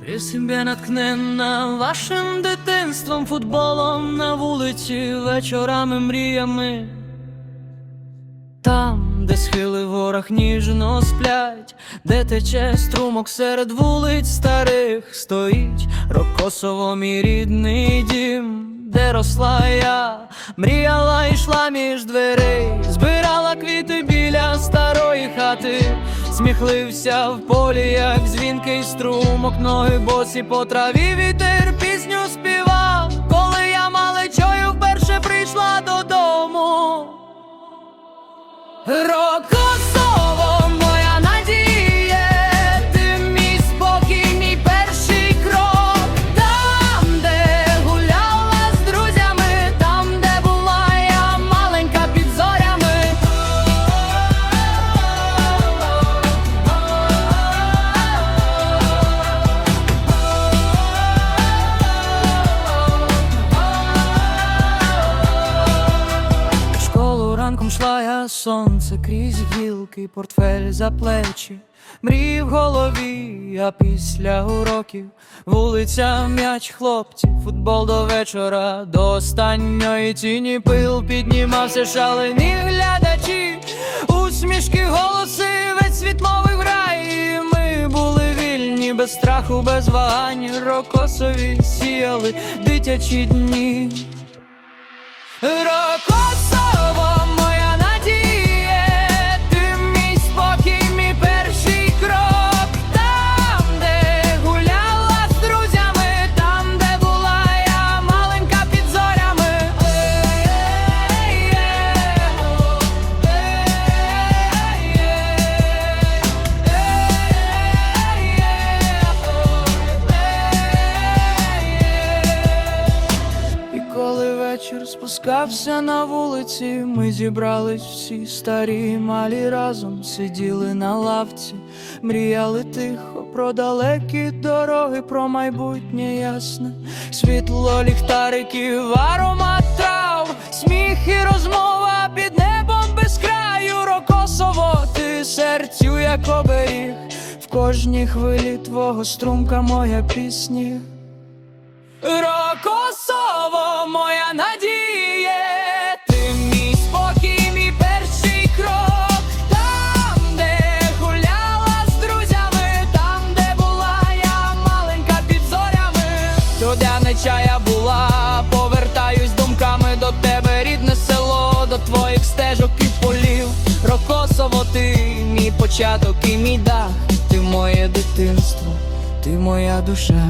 Себе наткнена вашим дитинством, футболом на вулиці, вечорами, мріями. Там, де схили в горах ніжно сплять, де тече струмок серед вулиць старих, стоїть Рокосово мій рідний дім, де росла я, мріяла, йшла між дверей, збирала квіти біля старої хати, сміхлився в полі, як дзвінкий струмок, ноги босі по траві вітер пісню співав, коли я малечою вперше прийшла додому. Рокосово, шла я сонце крізь гілки, портфель за плечі, мрії в голові, а після уроків вулиця м'яч хлопці, футбол до вечора, до останньої тіні. Пил піднімався шалені глядачі, усмішки, голоси, весь світ мовив рай. Ми були вільні, без страху, без вагань, рокосові сіяли дитячі дні. Спускався на вулиці, ми зібрались всі старі і малі разом, сиділи на лавці, мріяли тихо про далекі дороги, про майбутнє ясне, світло ліхтариків, аромат трав, сміх і розмова під небом без краю, рокосово, ти серцю, як оберіг, в кожній хвилі твого струмка моя пісні. Рокосово, моя надія, Трудяна чая була, повертаюсь думками до тебе, рідне село, до твоїх стежок і полів. Рокосово, ти мій початок і мій дах, ти моє дитинство, ти моя душа.